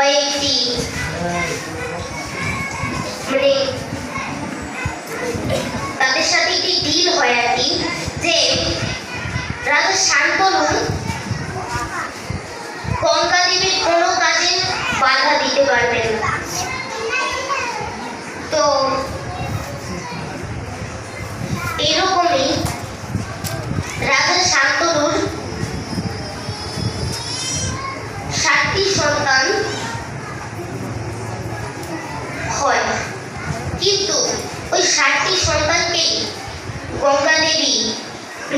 বা একটি মানে তাদের সাথে একটি ডিল হয় আর কি যে রাজা শান্তনু ওই সাতটি সন্তানকেই গঙ্গা দেবী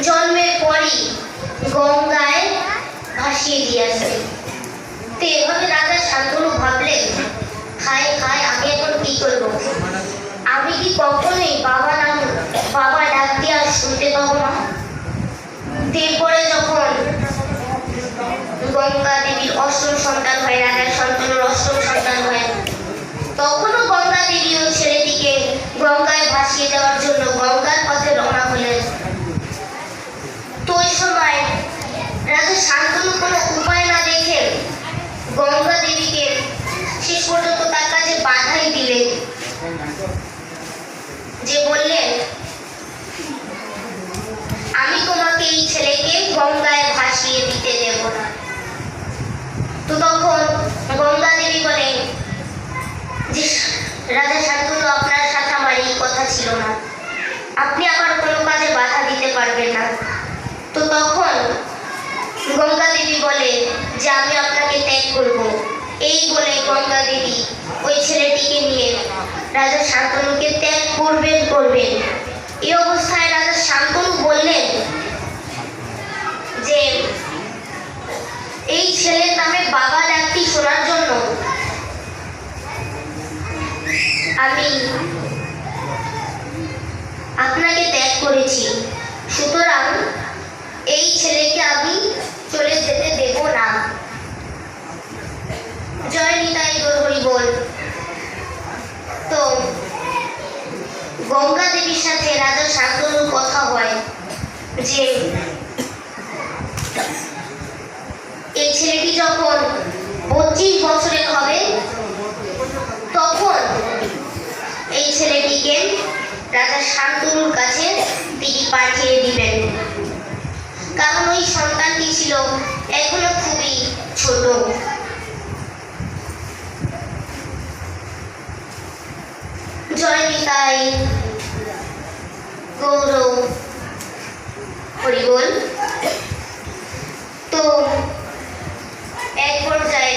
জন্মের পরই গঙ্গায় ভাসিয়ে দিয়েছে তো এভাবে রাজা শান্তনু ভাবলেন খায় খায় আমি এখন কি করব? আমি কি কখনোই বাবা নাম, বাবা ডাক দিয়ে আর শুনতে পাবো না? এরপরে যখন গঙ্গা দেবীর অষ্টম সন্তান হয় রাজার সন্তানের অষ্টম সন্তান হয়, তখনও গঙ্গায় ভাসিয়ে দেওয়ার জন্য গঙ্গার পথে রওনা হলেন। তো ওই সময় রাজা শান্তনু কোনো উপায় না দেখে গঙ্গা দেবীকে শেষ পর্যন্ত তার কাছে বাধাই দিলেন। যে বললেন, আমি তোমাকে এই ছেলেকে গঙ্গায় ভাসিয়ে দিতে দেব না। তো তখন গঙ্গা দেবী বলেন, যে রাজা শান্তনু আপনার সাথে আমার এই কথা ছিল না আপনি আমার কোনো কাজে পারবেন না। তো তখন গঙ্গা দেবী বলে যে, আমি আপনাকে ত্যাগ করব। এই বলে গঙ্গা দেবী ওই ছেলেটিকে নিয়ে রাজা শান্তনুকে ত্যাগ করবেন করবেন। এই অবস্থায় রাজা শান্তনু বললেন যে, এই ছেলের নামে বাবা ডাকটি শোনার জন্য। আমি আপনাকে ত্যাগ করেছি। সুতরাং এই ছেলেকে আমি চলে যেতে দেব না। জয় নিতাই হরি বল। তো, গঙ্গা দেবীর সাথে রাজা শান্তনুর কথা হয় যে, এই ছেলেটি যখন পঁচিশ বছরের হবে, তখন এই ছেলেটিকে রাজা শান্তনুর কাছে তিনি পাঠিয়ে দিবেন কারণ ওই সন্তানটি ছিল এখনও খুবই ছোট। জয় নিতাই, গৌরব, হরিবল। তো এক পর্যায়ে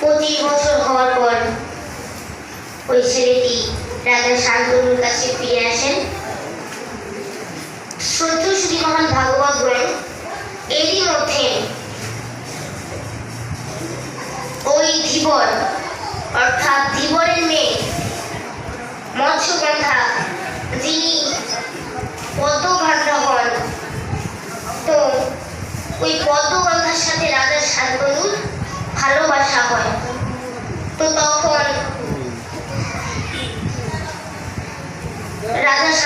পঁচিশ বছর হওয়ার পর ওই ছেলেটি রাজা শান্তনুর কাছে ফিরে আসেন। সত্য শ্রী মহান ভাগবত গ্রন্থ এরই মধ্যে ওই ধীবর অর্থাৎ ধীবরের মেয়ে, মৎস্যগন্ধা, যিনি পদ্মগন্ধা হন, তো ওই পদ্মগন্ধার সাথে রাজা শান্তনুর ভালোবাসা হয়। তো তখন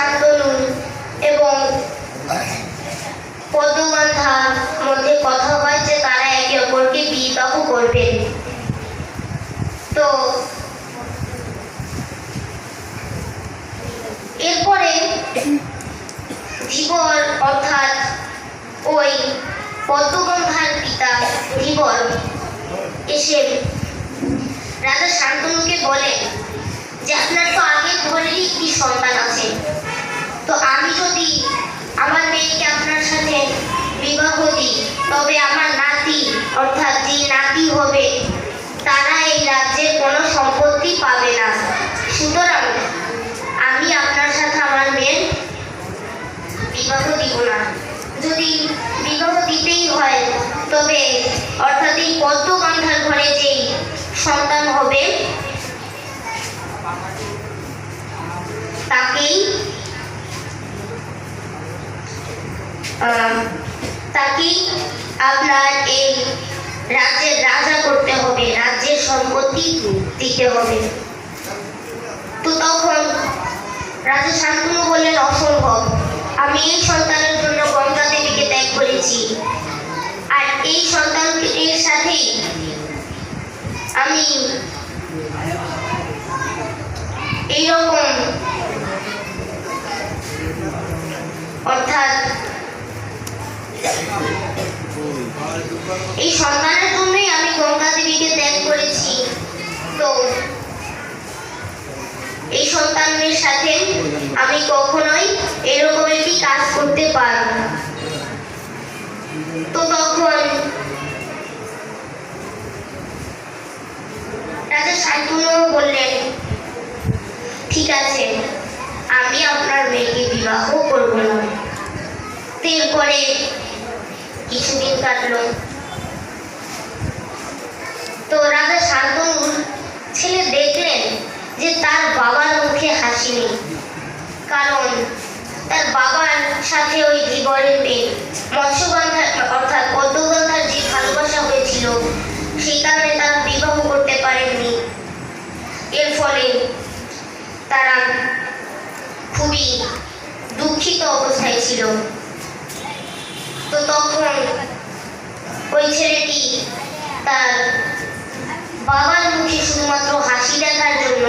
শান্তনু এবং পদ্মগন্ধার মধ্যে কথা হয় যে তারা একে অপরকে বিবাহ করবেন। তো এরপরে ধীবর অর্থাৎ ওই পদ্মগন্ধার পিতা ধীবর এসে রাজা শান্তনুকে বলেন যে আপনার তো আগের ঘরেরই একটি সন্তান আছে। তো আমি যদি আমার মেয়েকে আপনার সাথে বিবাহ দিই, তবে আমার নাতি অর্থাৎ যে নাতি হবে, তারা এই রাজ্যের কোনো সম্পত্তি পাবে না। সুতরাং আমি আপনার সাথে আমার মেয়ের বিবাহ দিব না। যদি বিবাহ দিতেই হয়, তবে অর্থাৎ এই পদ্মগন্ধার ঘরে যেই সন্তান হবে, তাকেই তাকেই আপনার এই রাজ্যের রাজা করতে হবে, রাজ্যের সম্পত্তি দিতে হবে। তো তখন রাজা শান্তনু বললেন, অসম্ভব। আমি এই সন্তানের জন্য গঙ্গা দেবীকে ত্যাগ করেছি। আর এই সন্তানের সাথেই আমি এইরকম অর্থাৎ এই সন্তানের জন্যই আমি গঙ্গা দেবীকে ত্যাগ করেছি। তো এই সন্তানের সাথে আমি কখনোই এরকম একটি কাজ করতে পারব তো তখন রাজা শান্তনু বললেন, ঠিক আছে, আমি আপনার মেয়েকে বিবাহ করব না। এরপরে কিছুদিন কাটলো। তো রাজা শান্তনুর ছেলে দেখলেন যে তার বাবার মুখে হাসি নেই, কারণ তার বাবার সাথে ওই ধীবরের মৎস্যগন্ধার অর্থাৎ পদ্মগন্ধার যে ভালোবাসা হয়েছিল, সেই কারণে তারা বিবাহ করতে পারেননি। এর ফলে তারা খুবই দুঃখিত অবস্থায় ছিল। তো তখন ওই ছেলেটি তার বাবার মুখে শুধুমাত্র হাসি দেখার জন্য